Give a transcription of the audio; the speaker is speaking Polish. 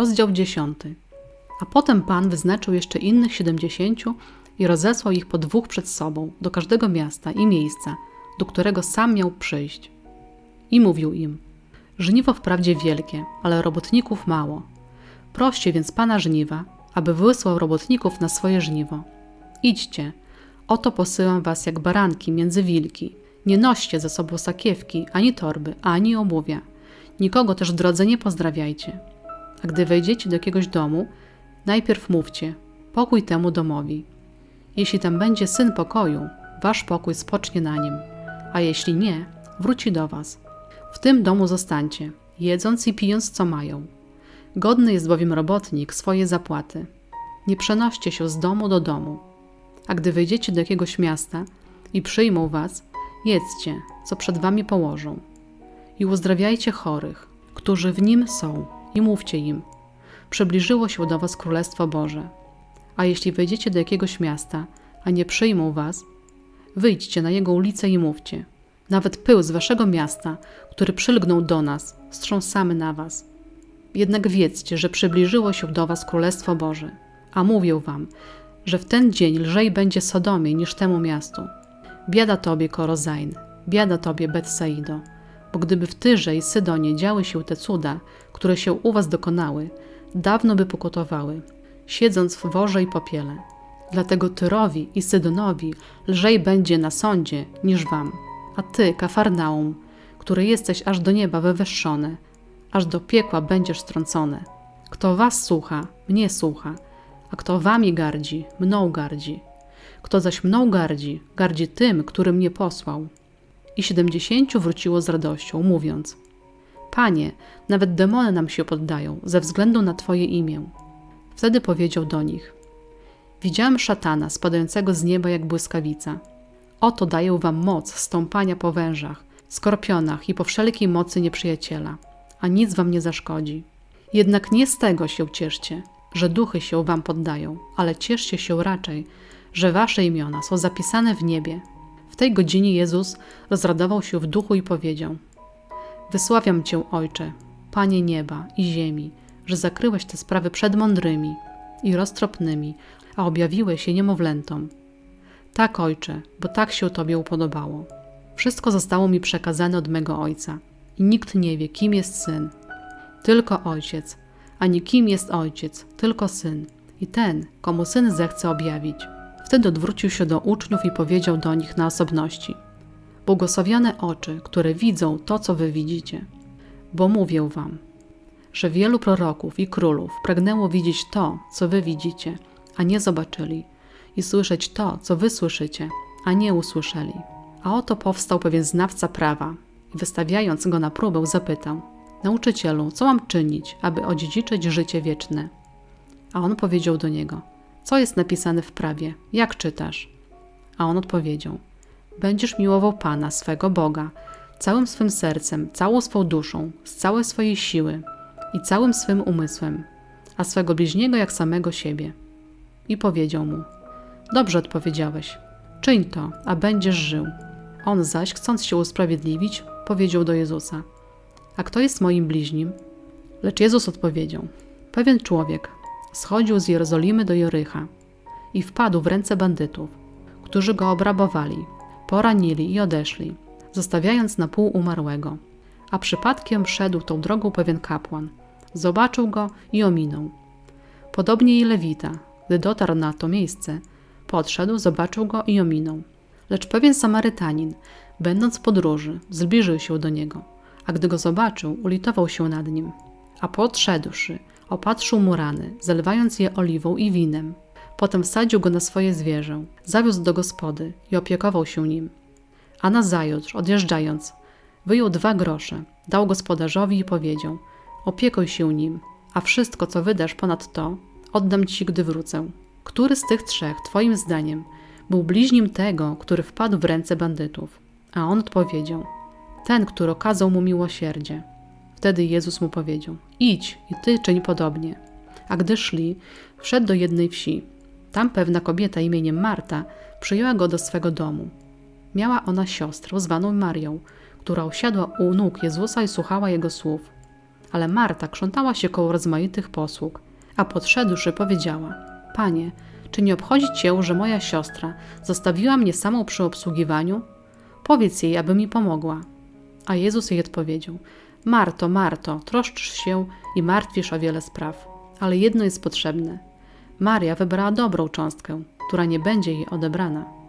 Rozdział 10. A potem Pan wyznaczył jeszcze innych siedemdziesięciu i rozesłał ich po dwóch przed sobą do każdego miasta i miejsca, do którego sam miał przyjść. I mówił im: Żniwo wprawdzie wielkie, ale robotników mało. Proście więc Pana żniwa, aby wysłał robotników na swoje żniwo. Idźcie, oto posyłam was jak baranki między wilki. Nie noście ze sobą sakiewki, ani torby, ani obuwia. Nikogo też w drodze nie pozdrawiajcie. A gdy wejdziecie do jakiegoś domu, najpierw mówcie: pokój temu domowi. Jeśli tam będzie syn pokoju, wasz pokój spocznie na nim, a jeśli nie, wróci do was. W tym domu zostańcie, jedząc i pijąc co mają. Godny jest bowiem robotnik swoje zapłaty. Nie przenoście się z domu do domu. A gdy wejdziecie do jakiegoś miasta i przyjmą was, jedzcie, co przed wami położą. I uzdrawiajcie chorych, którzy w nim są, i mówcie im: Przybliżyło się do was Królestwo Boże. A jeśli wejdziecie do jakiegoś miasta, a nie przyjmą was, wyjdźcie na jego ulicę i mówcie: Nawet pył z waszego miasta, który przylgnął do nas, strząsamy na was. Jednak wiedzcie, że przybliżyło się do was Królestwo Boże. A mówię wam, że w ten dzień lżej będzie Sodomie niż temu miastu. Biada tobie, Korozain, biada tobie, Betsaido, bo gdyby w Tyrze i Sydonie działy się te cuda, które się u was dokonały, dawno by pokutowały, siedząc w worze i popiele. Dlatego Tyrowi i Sydonowi lżej będzie na sądzie niż wam. A ty, Kafarnaum, który jesteś aż do nieba wywyższony, aż do piekła będziesz strącony. Kto was słucha, mnie słucha, a kto wami gardzi, mną gardzi. Kto zaś mną gardzi, gardzi tym, który mnie posłał. I siedemdziesięciu wróciło z radością, mówiąc: Panie, nawet demony nam się poddają ze względu na Twoje imię. Wtedy powiedział do nich: Widziałem szatana spadającego z nieba jak błyskawica. Oto daję wam moc stąpania po wężach, skorpionach i po wszelkiej mocy nieprzyjaciela, a nic wam nie zaszkodzi. Jednak nie z tego się cieszcie, że duchy się wam poddają, ale cieszcie się raczej, że wasze imiona są zapisane w niebie. Tej godzinie Jezus rozradował się w duchu i powiedział: Wysławiam Cię, Ojcze, Panie nieba i ziemi, że zakryłeś te sprawy przed mądrymi i roztropnymi, a objawiłeś je niemowlętom. Tak, Ojcze, bo tak się Tobie upodobało. Wszystko zostało mi przekazane od mego Ojca i nikt nie wie, kim jest Syn. Tylko Ojciec, ani kim jest Ojciec, tylko Syn i ten, komu Syn zechce objawić. Wtedy odwrócił się do uczniów i powiedział do nich na osobności: Błogosławione oczy, które widzą to, co wy widzicie. Bo mówię wam, że wielu proroków i królów pragnęło widzieć to, co wy widzicie, a nie zobaczyli, i słyszeć to, co wy słyszycie, a nie usłyszeli. A oto powstał pewien znawca prawa i wystawiając go na próbę, zapytał: Nauczycielu, co mam czynić, aby odziedziczyć życie wieczne? A on powiedział do niego: Co jest napisane w prawie? Jak czytasz? A on odpowiedział: Będziesz miłował Pana, swego Boga, całym swym sercem, całą swą duszą, z całej swojej siły i całym swym umysłem, a swego bliźniego jak samego siebie. I powiedział mu: Dobrze odpowiedziałeś, czyń to, a będziesz żył. On zaś, chcąc się usprawiedliwić, powiedział do Jezusa: A kto jest moim bliźnim? Lecz Jezus odpowiedział: Pewien człowiek schodził z Jerozolimy do Jorycha i wpadł w ręce bandytów, którzy go obrabowali, poranili i odeszli, zostawiając na pół umarłego. A przypadkiem szedł tą drogą pewien kapłan. Zobaczył go i ominął. Podobnie i Lewita, gdy dotarł na to miejsce, podszedł, zobaczył go i ominął. Lecz pewien Samarytanin, będąc w podróży, zbliżył się do niego, a gdy go zobaczył, ulitował się nad nim. A podszedłszy, opatrzył mu rany, zalewając je oliwą i winem. Potem wsadził go na swoje zwierzę, zawiózł do gospody i opiekował się nim. A nazajutrz, odjeżdżając, wyjął dwa grosze, dał gospodarzowi i powiedział: Opiekuj się nim, a wszystko, co wydasz ponad to, oddam ci, gdy wrócę. Który z tych trzech, twoim zdaniem, był bliźnim tego, który wpadł w ręce bandytów? A on odpowiedział: Ten, który okazał mu miłosierdzie. Wtedy Jezus mu powiedział: Idź i ty czyń podobnie. A gdy szli, wszedł do jednej wsi. Tam pewna kobieta imieniem Marta przyjęła go do swego domu. Miała ona siostrę zwaną Marią, która usiadła u nóg Jezusa i słuchała jego słów. Ale Marta krzątała się koło rozmaitych posług, a podszedłszy powiedziała: Panie, czy nie obchodzi cię, że moja siostra zostawiła mnie samą przy obsługiwaniu? Powiedz jej, aby mi pomogła. A Jezus jej odpowiedział: Marto, Marto, troszczysz się i martwisz o wiele spraw, ale jedno jest potrzebne. Maria wybrała dobrą cząstkę, która nie będzie jej odebrana.